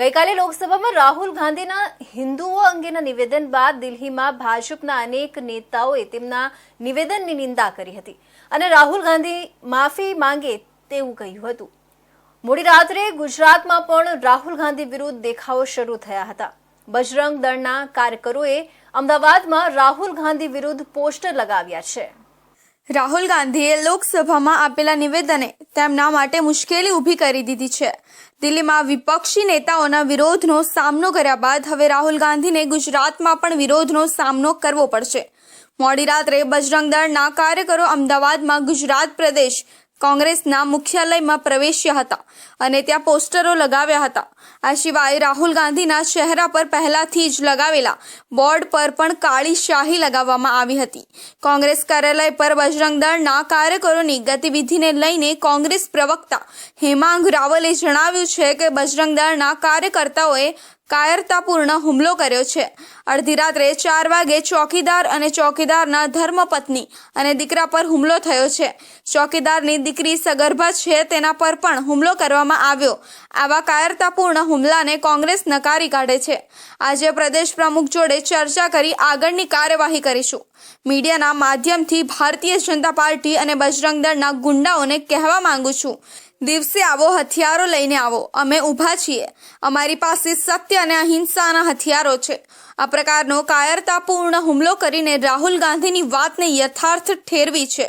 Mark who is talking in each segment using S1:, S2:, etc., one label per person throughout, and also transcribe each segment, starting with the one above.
S1: ગઈકાલે લોકસભામાં રાહુલ ગાંધીના હિન્દુઓ અંગેના નિવેદન બાદ દિલ્હીમાં ભાજપના અનેક નેતાઓએ તેમના નિવેદનની નિંદા કરી હતી. અને રાહુલ ગાંધી માફી માંગે તેવું કહ્યું હતું. મોડી રાત્રે ગુજરાતમાં પણ રાહુલ ગાંધી વિરુદ્ધ દેખાવો શરૂ થયા હતા. બજરંગ દળના કાર્યકરોએ અમદાવાદમાં રાહુલ ગાંધી વિરુદ્ધ પોસ્ટર લગાવ્યા છે.
S2: રાહુલ ગાંધીએ લોકસભામાં આપેલા નિવેદને તેમના માટે મુશ્કેલી ઊભી કરી દીધી છે. દિલ્હીમાં વિપક્ષી નેતાઓના વિરોધનો સામનો કર્યા બાદ હવે રાહુલ ગાંધીને ગુજરાતમાં પણ વિરોધનો સામનો કરવો પડશે. મોડી રાત્રે બજરંગ દળના કાર્યકરો અમદાવાદમાં ગુજરાત પ્રદેશ કોંગ્રેસના મુખ્યાલયમાં પ્રવેશ્યા હતા અને ત્યાં પોસ્ટરો લગાવ્યા હતા. આ સિવાય રાહુલ ગાંધીના ચહેરા પર પહેલાથી જ લગાવેલા બોર્ડ પર પણ કાળી શાહી લગાવવામાં આવી હતી. કોંગ્રેસ કાર્યાલય પર બજરંગ દળના કાર્યકરોની ગતિવિધિને લઈને કોંગ્રેસ પ્રવક્તા હેમાંગ રાવલે જણાવ્યું છે કે બજરંગ દળના કાર્યકર્તાઓએ કાયરતાપૂર્ણ હુમલો કર્યો છે. અડધી રાત્રે ચાર વાગે ચોકીદાર અને ચોકીદારના ધર્મપત્ની અને દીકરા પર હુમલો થયો છે. ચોકીદારની દીકરી સગર્ભા છે તેના પર પણ હુમલો કરવામાં આવ્યો. આવા કાયરતાપૂર્ણ હુમલાને કોંગ્રેસ નકારી કાઢે છે. આજે પ્રદેશ પ્રમુખ જોડે ચર્ચા કરી આગળની કાર્યવાહી કરીશું. મીડિયાના માધ્યમથી ભારતીય જનતા પાર્ટી અને બજરંગ દળના ગુંડાઓને કહેવા માંગુ છું. દિવસે આવો, હથિયારો લઈને આવો. અમે ઊભા છીએ. અમારી પાસે સત્ય અને અહિંસાના હથિયારો છે. આ પ્રકારનો કાયરતાપૂર્ણ હુમલો કરીને રાહુલ ગાંધીની વાતને યથાર્થ ઠેરવી છે.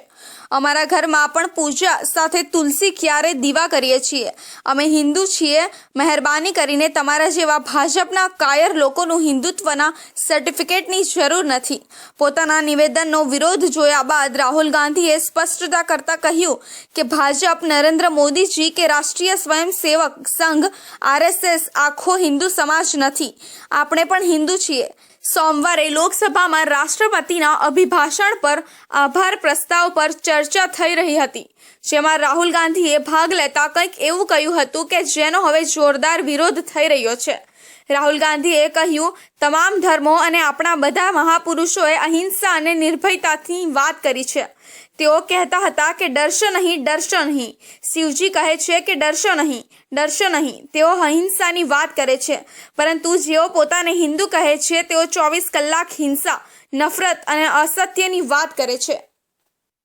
S2: અમારા ઘરમાં પણ પૂજા સાથે તુલસી ક્યારે દીવા કરીએ છીએ? અમે હિન્દુ છીએ. મહેરબાની કરીને તમારા જેવા ભાજપના કાયર લોકોનું હિન્દુત્વના સર્ટિફિકેટની જરૂર નથી. પોતાના નિવેદનનો વિરોધ જોયા બાદ રાહુલ ગાંધીએ સ્પષ્ટતા કરતા કહ્યું કે ભાજપ નરેન્દ્ર મોદીજી કે રાષ્ટ્રીય સ્વયંસેવક સંઘ આરએસએસ આખો હિન્દુ સમાજ નથી. આપણે પણ હિન્દુ છીએ. સોમવારે લોકસભામાં રાષ્ટ્રપતિના અભિભાષણ પર આભાર પ્રસ્તાવ પર ચર્ચા થઈ રહી હતી. જેમાં રાહુલ ગાંધીએ ભાગ લેતા કંઈક એવું કહ્યું હતું કે જેનો હવે જોરદાર વિરોધ થઈ રહ્યો છે. રાહુલ ગાંધીએ કહ્યું, તમામ ધર્મો અને આપણા બધા મહાપુરુષોએ અહિંસા અને નિર્ભયતાથી વાત કરી છે. તેઓ કહેતા હતા કે, ડરશો નહીં ડરશો નહીં. શિવજી કહે છે કે, ડરશો નહીં ડરશો નહીં. તેઓ અહિંસાની વાત કરે છે. પરંતુ જેઓ પોતાને હિન્દુ કહે છે, તેઓ ચોવીસ કલાક હિંસા, નફરત અને અસત્યની વાત કરે છે.